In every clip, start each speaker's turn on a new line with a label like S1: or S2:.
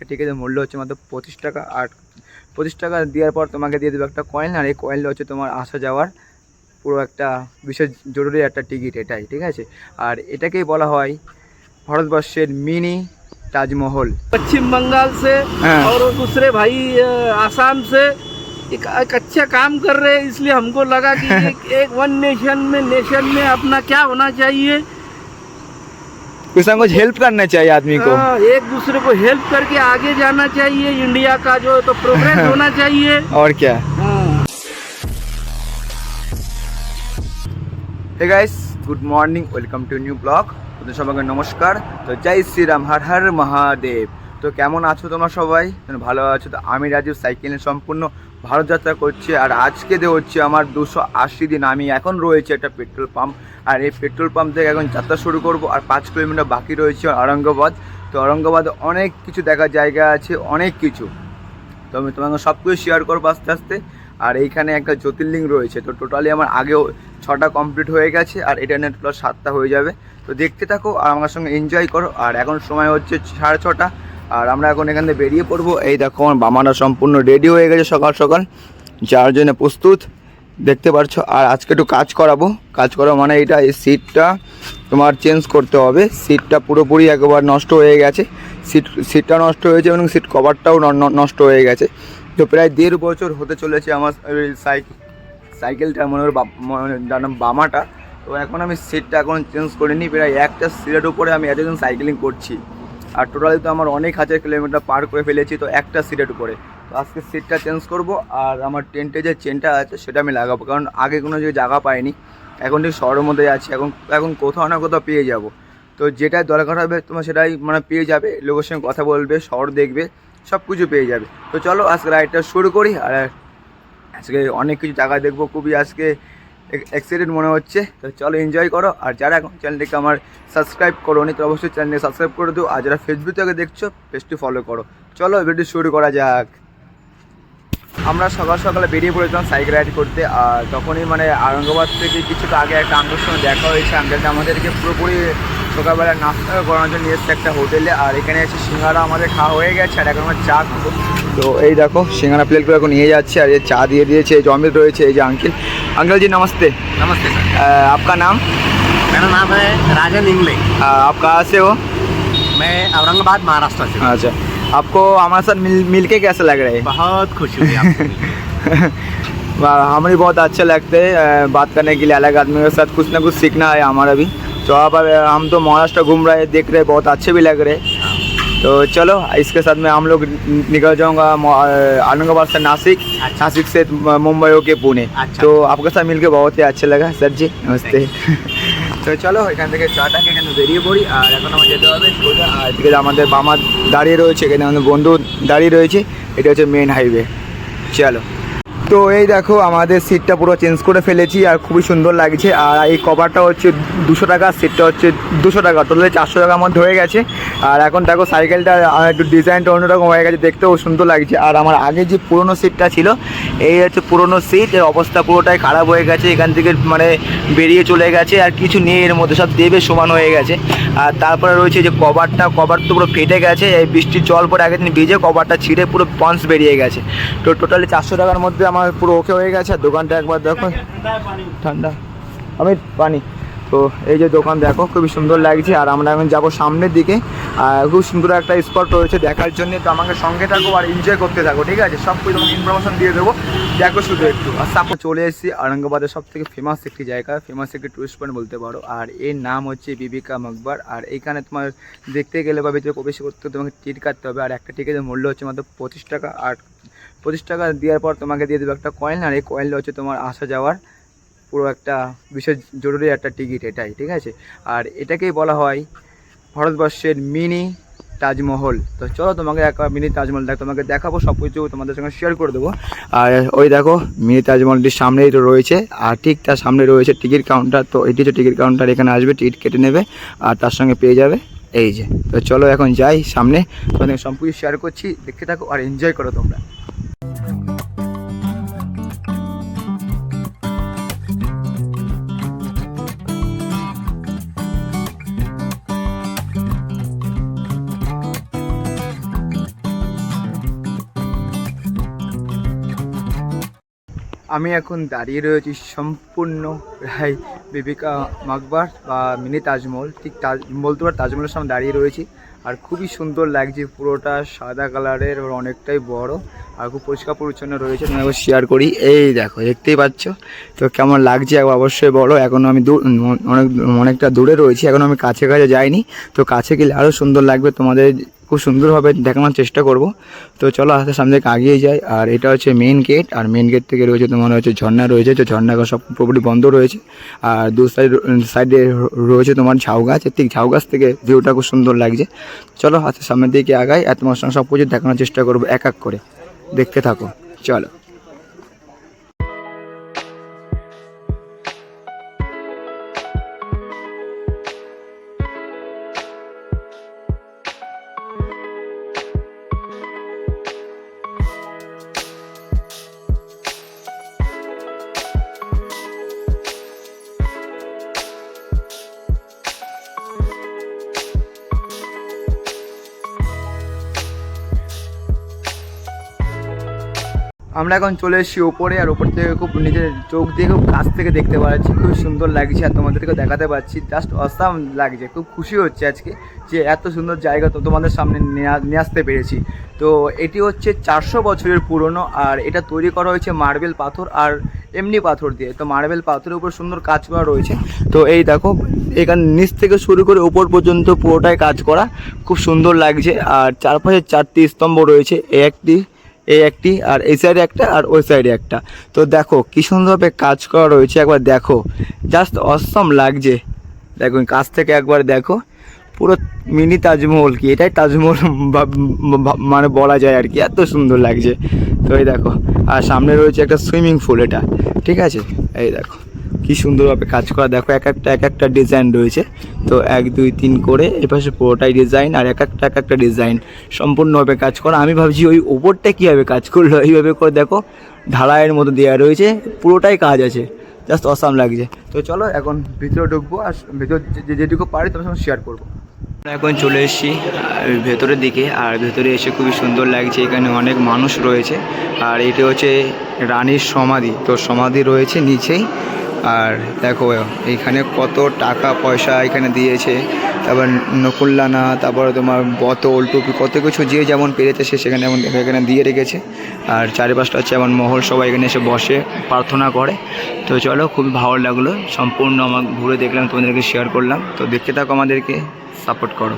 S1: একটা টিকিটের মূল্য হচ্ছে মাত্র পঁচিশ টাকা আর পঁচিশ টাকা দেওয়ার পর তোমাকে দিয়ে দেবে একটা কয়েন আর এই কয়েনটা হচ্ছে তোমার আসা যাওয়ার পুরো একটা বিশেষ জরুরি একটা টিকিট এটাই ঠিক আছে আর এটাকেই বলা হয় ভারতবর্ষের মিনি তাজমহল
S2: पश्चिम बंगाल से
S1: हाँ।
S2: और दूसरे भाई अ, आसाम से एक, एक अच्छा काम कर रहे हैं इसलिए हमको लगा कि एक, एक वन नेशन में नेशन में अपना क्या होना चाहिए
S1: कुछ ना कुछ हेल्प करना चाहिए आदमी को
S2: हाँ, एक दूसरे को हेल्प करके आगे जाना चाहिए इंडिया का जो है तो प्रोग्रेस होना चाहिए
S1: और क्या
S2: हाँ।
S1: Hey guys good morning welcome to new blog তোদের সবাইকে নমস্কার তো জয় শ্রীরাম হর হর মহাদেব তো কেমন আছো তোমরা সবাই? ভালো আছো। তো আমি রাজীব, সাইকেলে সম্পূর্ণ ভারত যাত্রা করছি আর আজকে দিয়ে হচ্ছে আমার দুশো আশি দিন। আমি এখন রয়েছে একটা পেট্রোল পাম্প আর এই পেট্রোল পাম্প থেকে এখন যাত্রা শুরু করব আর পাঁচ কিলোমিটার বাকি রয়েছে আরঙ্গাবাদ তো আরঙ্গাবাদে অনেক কিছু দেখার জায়গা আছে, অনেক কিছু। তো আমি তোমাকে সব কিছু শেয়ার করব আস্তে আস্তে। আর এইখানে একটা জ্যোতির্লিঙ্গ রয়েছে। তো টোটালি আমার আগেও ছটা কমপ্লিট হয়ে গেছে আর এটা নিয়ে সাতটা হয়ে যাবে। তো দেখতে থাকো আর আমার সঙ্গে এনজয় করো। আর এখন সময় হচ্ছে সাড়ে ছটা। আর আমরা এখন এখান থেকে বেরিয়ে পড়ব। এই দেখো, আমার বামারা সম্পূর্ণ রেডি হয়ে গেছে সকাল সকাল। যার জন্য প্রস্তুত, দেখতে পারছ। আর আজকে একটু কাজ করাবো। কাজ করা মানে এটা, এই সিটটা তোমার চেঞ্জ করতে হবে। সিটটা পুরোপুরি একবার নষ্ট হয়ে গেছে। সিট সিটটা নষ্ট হয়েছে এবং সিট কভারটাও নষ্ট হয়ে গেছে। তো প্রায় দেড় বছর হতে চলেছে আমার সাইকেল সাইকেলটা, মনে হয় যার নাম বামাটা। তো এখন আমি সিটটা এখন চেঞ্জ করিনি। প্রায় একটা সিটের উপরে আমি এতদিন সাইকেলিং করছি। আর টোটালি তো আমার অনেক হাজার কিলোমিটার পার করে ফেলেছি, তো একটা সিটের উপরে। তো আজকে সিটটা চেঞ্জ করব, আর আমার টেন্টে যে চেনটা আছে সেটা আমি লাগাবো, কারণ আগে কোনো যে জায়গা পাইনি, এখন ঠিক শহরের মধ্যে আছি, এখন এখন কোথাও না কোথাও পেয়ে যাব। তো যেটা দরকার হবে তোমার সেটাই মানে পেয়ে যাবে, লোকের সঙ্গে কথা বলবে, শহর দেখবে সব কিছু পেয়ে যাবে। তো চলো আজকে রাইডটা শুরু করি, আর আজকে অনেক কিছু জায়গা দেখব। খুবই আজকে এক্সাইটেড মনে হচ্ছে, তো চলো এনজয় করো। আর যারা এখন চ্যানেলটিকে আমার সাবস্ক্রাইব করো নি তো অবশ্যই চ্যানেলকে সাবস্ক্রাইব করে দিও। আর যারা ফেসবুক থেকে দেখছ পেজটি ফলো করো। চলো ভিডিও শুরু করা যাক। আমরা সকাল সকালে বেরিয়ে পড়েছিলাম সাইকেল রাইড করতে, আর তখনই মানে আরঙ্গাবাদ থেকে কিছুটা আগে একটা আঙ্কেলের সঙ্গে দেখা হয়েছে। আঙ্কেলটা আমাদেরকে পুরোপুরি সকালবেলা নাস্তা করানোর জন্য নিয়ে এসছে একটা হোটেলে আর এখানে এসে সিঙ্গারা আমাদের খাওয়া হয়ে গেছে আর এখন আমরা চা খাবো তো এই দেখো সিঙ্গারা প্লেটগুলো এখন নিয়ে যাচ্ছে আর এই চা দিয়ে দিয়েছে এই জমিত রয়েছে এই যে আঙ্কেল अंकल जी नमस्ते
S2: नमस्ते सर
S1: अ, आपका नाम
S2: मेरा नाम है राजन इंगले
S1: अ, आप कहाँ से हो
S2: मैं औरंगाबाद महाराष्ट्र से
S1: अच्छा आपको हमारे साथ मिल मिल के कैसा लग रहा है
S2: बहुत खुशी हुई आपको
S1: वाह, हमें बहुत अच्छा लगता है अ, बात करने के लिए अलग आदमी के साथ कुछ ना कुछ सीखना है हमारा भी तो अब अब हम तो महाराष्ट्र घूम रहे हैं देख रहे हैं बहुत अच्छे भी लग रहे हैं तो चलो इसके साथ में हम लोग निकल जाऊंगा मो- अ, औरंगाबाद से नासिक
S2: अच्छा।
S1: नासिक से मुंबई होके पुणे
S2: अच्छा।
S1: तो आपके साथ मिलके बहुत ही अच्छा लगा सर जी नमस्ते তো চলো এখান থেকে চাটা খেয়ে এখানে বেরিয়ে পড়ি আর এখন আমার যেতে হবে সোজা আর এদিকে আমাদের বামা দাঁড়িয়ে রয়েছে এখানে আমাদের বন্ধু দাঁড়িয়ে রয়েছে এটা হচ্ছে মেন হাইওয়ে চলো তো এই দেখো, আমাদের সিটটা পুরো চেঞ্জ করে ফেলেছি আর খুবই সুন্দর লাগছে। আর এই কভারটা হচ্ছে দুশো টাকা সিটটা হচ্ছে দুশো টাকা টোটালি চারশো টাকার মধ্যে হয়ে গেছে। আর এখন দেখো সাইকেলটা একটু ডিজাইনটা অন্যরকম হয়ে গেছে, দেখতেও সুন্দর লাগছে। আর আমার আগে যে পুরনো সিটটা ছিল, এই হচ্ছে পুরনো সিট এর অবস্থা পুরোটাই খারাপ হয়ে গেছে, এখান থেকে মানে বেরিয়ে চলে গেছে, আর কিছু নেই, এর মধ্যে সব দেবে সমান হয়ে গেছে। আর তারপরে রয়েছে যে কভারটা কভার তো পুরো ফেটে গেছে, এই বৃষ্টির জল পরে আগের দিন ভিজে কভারটা ছিঁড়ে পুরো পন্স বেরিয়ে গেছে। তো টোটালি চারশো টাকার মধ্যে আমার পুরো ওকে হয়ে গেছে আর দোকানটা একবার দেখো। ঠান্ডা। আমি পানি। তো এই যে দোকান দেখো, খুবই সুন্দর লাগছে। আর আমরা এখন যাব সামনের দিকে। আর খুব সুন্দর একটা স্পট রয়েছে দেখার জন্য। তো আমাকে সঙ্গে থাকো আর এনজয় করতে থাকো, ঠিক আছে? সব কিছু তোমাকে ইনফরমেশন দিয়ে দেবো। দেখো শুধু একটু। আর তারপর চলে এসেছি আরঙ্গাবাদের সব থেকে ফেমাস একটি জায়গা। ফেমাস একটি টুরিস্ট পয়েন্ট বলতে পারো। আর এর নাম হচ্ছে বিবিকা মকবার আর এইখানে তোমার দেখতে গেলে বা ভিতরে প্রবেশ করতে তোমাকে টিকিট কাটতে হবে। আর একটা টিকিটের মূল্য হচ্ছে মাত্র পঁচিশ টাকা। আর পঁচিশ টাকা দেওয়ার পর তোমাকে দিয়ে দেবে একটা কয়েন আর এই কয়েনটা হচ্ছে তোমার আসা যাওয়ার পুরো একটা বিশেষ জরুরি একটা টিকিট এটাই, ঠিক আছে? আর এটাকেই বলা হয় ভারতবর্ষের মিনি তাজমহল। তো চলো তোমাকে একবার মিনি তাজমহল দেখ, তোমাকে দেখাবো সব কিছু তোমাদের সঙ্গে শেয়ার করে দেবো। আর ওই দেখো মিনি তাজমহলটির সামনেই তো রয়েছে, আর ঠিক তার সামনে রয়েছে টিকিট কাউন্টার তো এটি হচ্ছে টিকিট কাউন্টার এখানে আসবে টিকিট কেটে নেবে, আর তার সঙ্গে পেয়ে যাবে এই যে। তো চলো এখন যাই সামনে, তোমাদের সব কিছু শেয়ার করছি, দেখতে থাকো আর এনজয় করো তোমরা। আমি এখন দাঁড়িয়ে রয়েছি সম্পূর্ণ রায় বিবিকা মাকবার বা মিনি তাজমহল। ঠিক তাজ, বলতে পার তাজমহলের সামনে দাঁড়িয়ে রয়েছি। আর খুবই সুন্দর লাগছে পুরোটা সাদা কালারের ওর অনেকটাই বড় আর খুব পরিষ্কার পরিচ্ছন্ন রয়েছে। আমি একবার শেয়ার করি। এই দেখো, দেখতেই পাচ্ছ? তো কেমন লাগছে? একবার অবশ্যই বলো। এখনও আমি অনেক, অনেকটা দূরে রয়েছি। এখন আমি কাছে কাছে যাইনি। তো কাছে গেলে আরও সুন্দর লাগবে তোমাদের খুব সুন্দরভাবে দেখানোর চেষ্টা করব। তো চলো আস্তে সামনে আগিয়ে যাই। আর এটা হচ্ছে মেন গেট আর মেন গেট থেকে রয়েছে তোমার হচ্ছে ঝর্ণা রয়েছে। তো ঝর্ণা সব পুরোপুরি বন্ধ রয়েছে। আর দু সাইড সাইডে রয়েছে তোমার ঝাউ গাছ। ঠিক ঝাউ গাছ থেকে ভিউটা খুব সুন্দর লাগছে। চলো আস্তে সামনের দিকে আগাই। আর তোমার সঙ্গে সব কিছু দেখানোর চেষ্টা করব এক এক করে। দেখতে থাকো। চলো। আমরা এখন চলে এসেছি ওপরে, আর ওপর থেকে খুব নিজের চোখ দিয়ে খুব কাছ থেকে দেখতে পাচ্ছি। খুব সুন্দর লাগছে আর তোমাদেরকে দেখাতে পাচ্ছি। জাস্ট অসাম লাগছে। খুব খুশি হচ্ছে আজকে যে এত সুন্দর জায়গা তো তোমাদের সামনে নিয়ে আসতে পেরেছি। তো এটি হচ্ছে চারশো বছরের পুরনো, আর এটা তৈরি করা হয়েছে মার্বেল পাথর আর এমনি পাথর দিয়ে। তো মার্বেল পাথরের উপর সুন্দর কাজ করা রয়েছে। তো এই দেখো, এখানে নিচ থেকে শুরু করে ওপর পর্যন্ত পুরোটাই কাজ করা। খুব সুন্দর লাগছে। আর চারপাশে চারটি স্তম্ভ রয়েছে। একটি এই একটি আর এই সাইডে একটা আর ওই সাইডে একটা। তো দেখো, কি সুন্দরভাবে কাজ করা রয়েছে, একবার দেখো। জাস্ট অসম লাগছে। দেখো, কাছ থেকে একবার দেখো। পুরো মিনি তাজমহল কি, এটাই তাজমহল মানে বলা যায় আর কি, এত সুন্দর লাগছে। তো এই দেখো, আর সামনে রয়েছে একটা সুইমিং পুল এটা। ঠিক আছে? এই দেখো। কি সুন্দরভাবে কাজ করা। দেখো এক একটা এক একটা ডিজাইন রয়েছে। তো এক, দুই, তিন করে এপাশে পুরোটাই ডিজাইন আর এক একটা এক একটা ডিজাইন সম্পূর্ণভাবে কাজ করা। আমি ভাবছি ওই ওপরটা কীভাবে কাজ করল? এইভাবে করে দেখো, ঢালাইয়ের মতো দেওয়া রয়েছে। পুরোটাই কাজ আছে। জাস্ট অসাম লাগছে। তো চলো এখন ভিতরে ঢুকবো আর ভিতর যেটুকু পারি তোমার সঙ্গে শেয়ার করব। আমরা এখন চলে এসেছি ভেতরের দিকে, আর ভেতরে এসে খুবই সুন্দর লাগছে, এখানে অনেক মানুষ রয়েছে, আর এটি হচ্ছে রানীর সমাধি, তো সমাধি রয়েছে নিচেই, আর দেখো, এখানে কত টাকা পয়সা এখানে দিয়েছে, তারপর নকুল্লানা, তারপর তোমার বোতল, টুপি, কত কিছু যে যেমন পেরেছে সে সেখানে এমন এখানে দিয়ে রেখেছে, আর চারিপাশটা হচ্ছে এমন মহল, সবাই এখানে এসে বসে প্রার্থনা করে, তো চলো, খুবই ভালো লাগল, সম্পূর্ণ আমার ঘুরে দেখলাম, তোমাদেরকে শেয়ার করলাম, তো দেখতে থাকো আমাদেরকে। সাপোর্ট করো।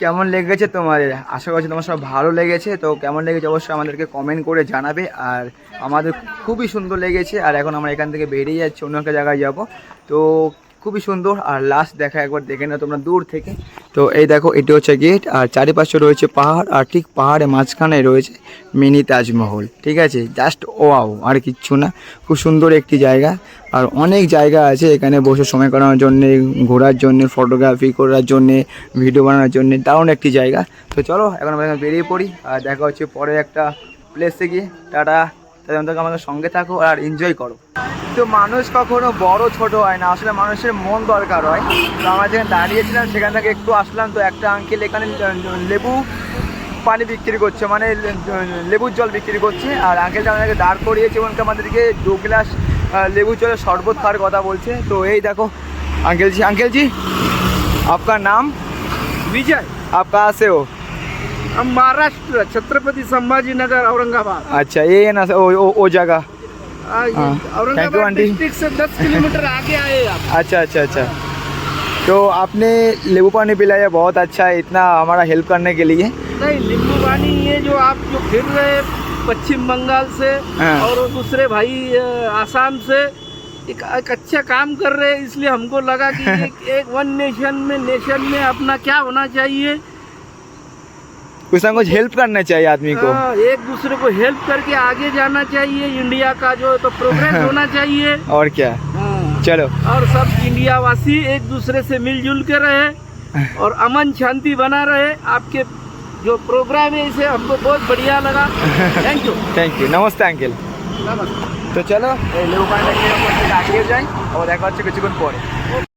S1: কেমন লেগেছে তোমার? আশা করছি তোমার সব ভালো লেগেছে। তো কেমন লেগেছে অবশ্যই আমাদেরকে কমেন্ট করে জানাবে। আর আমাদের খুবই সুন্দর লেগেছে। আর এখন আমরা এখান থেকে বেরিয়ে যাচ্ছি, অন্য একটা জায়গায় যাব। তো খুবই সুন্দর। আর লাস্ট দেখা একবার দেখে না তোমরা দূর থেকে। তো এই দেখো, এটি হচ্ছে গেট আর চারিপাশে রয়েছে পাহাড়, আর ঠিক পাহাড়ের মাঝখানে রয়েছে মিনি তাজমহল। ঠিক আছে? জাস্ট ওয়াও আর কিচ্ছু না। খুব সুন্দর একটি জায়গা। আর অনেক জায়গা আছে এখানে বসে সময় কাটানোর জন্যে, ঘোরার জন্যে ফটোগ্রাফি করার জন্যে ভিডিও বানানোর জন্যে, দারুণ একটি জায়গা। তো চলো, এখন আমরা বেরিয়ে পড়ি। আর দেখা হচ্ছে পরে একটা প্লেসে গিয়ে। টাটা! তাদের মধ্যে আমাদের সঙ্গে থাকো আর এনজয় করো তো মানুষ কখনো বড় ছোট হয় না আসলে মানুষের মন দরকার হয় তো আমরা যেখানে দাঁড়িয়েছিলাম সেখান থেকে একটু আসলাম তো একটা আঙ্কেল এখানে লেবু পানি বিক্রি করছে মানে লে- লেবুর জল বিক্রি করছে আর আঙ্কেলটা আমাদেরকে দাঁড় করিয়েছে এবং আমাদেরকে দু গ্লাস আহ, লেবু জলের শরবত খাওয়ার কথা বলছে তো এই দেখো अंकल जी अंकल जी आपका नाम
S2: विजय
S1: आप कहाँ से हो
S2: हम महाराष्ट्र छत्रपति संभाजी नगर औरंगाबाद।
S1: अच्छा ये है ना ओ, ओ, ओ जगह।
S2: ये
S1: हाँ, you,
S2: औरंगाबाद
S1: आंटी।
S2: डिस्ट्रिक्ट से 10 किलोमीटर आगे आए आप।
S1: अच्छा अच्छा अच्छा। तो आपने नींबू पानी पिलाया बहुत अच्छा है इतना हमारा हेल्प करने के लिए।
S2: नहीं नींबू पानी ये जो आप जो फिर रहे पश्चिम बंगाल से
S1: हाँ।
S2: और दूसरे भाई आसाम से एक, एक अच्छा काम कर रहे हैं इसलिए हमको लगा कि एक, एक वन नेशन में नेशन में अपना क्या होना चाहिए।
S1: कुछ ना कुछ हेल्प करना चाहिए आदमी को
S2: आ, एक दूसरे को हेल्प करके आगे जाना चाहिए इंडिया का जो तो प्रोग्रेस होना चाहिए
S1: और क्या चलो
S2: और सब इंडिया वासी एक दूसरे से मिलजुल के रहे और अमन शांति बना रहे आपके जो प्रोग्राम है इसे हमको बहुत बढ़िया लगा थैंक यू
S1: थैंक यू नमस्ते अंकिल तो चलो लोग जाए और पड़े